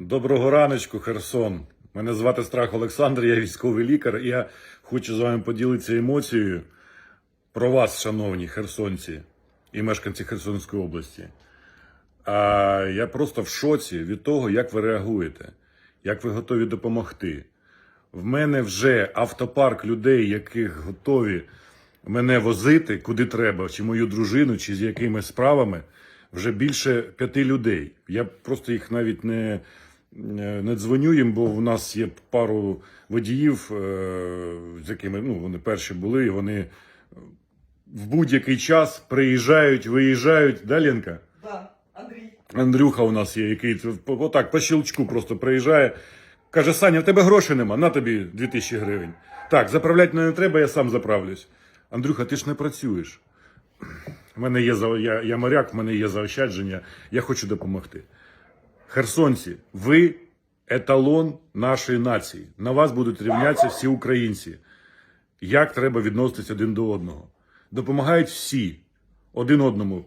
Доброго раночку, Херсон. Мене звати Страх Олександр, я військовий лікар. Я хочу з вами поділитися емоцією про вас, шановні херсонці і мешканці Херсонської області. А я просто в шоці від того, як ви реагуєте, як ви готові допомогти. В мене вже автопарк людей, яких готові мене возити куди треба, чи мою дружину, чи з якими справами, вже більше п'яти людей. Я просто їх навіть не, не дзвоню їм, бо в нас є пару водіїв, е, з якими ну, вони перші були, і вони в будь-який час приїжджають, виїжджають. Да, Ленка? Да, Андрій. Андрюха у нас є, який отак по щелчку просто приїжджає. Каже: Саня, в тебе грошей нема, на тобі 2000 гривень. Так, заправляти мене не треба, я сам заправлюсь. Андрюха, ти ж не працюєш. У мене є я, я моряк, в мене є заощадження, я хочу допомогти. Херсонці, ви еталон нашої нації. На вас будуть рівнятися всі українці. Як треба відноситись один до одного? Допомагають всі один одному.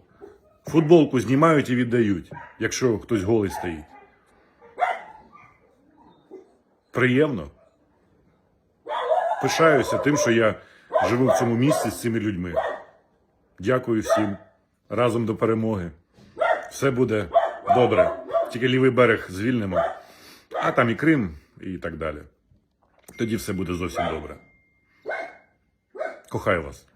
Футболку знімають і віддають, якщо хтось голий стоїть. Приємно. Пишаюся тим, що я живу в цьому місці з цими людьми. Дякую всім. Разом до перемоги. Все буде добре. Тільки лівий берег звільнимо, а там і Крим, і так далі. Тоді все буде зовсім добре. Кохаю вас.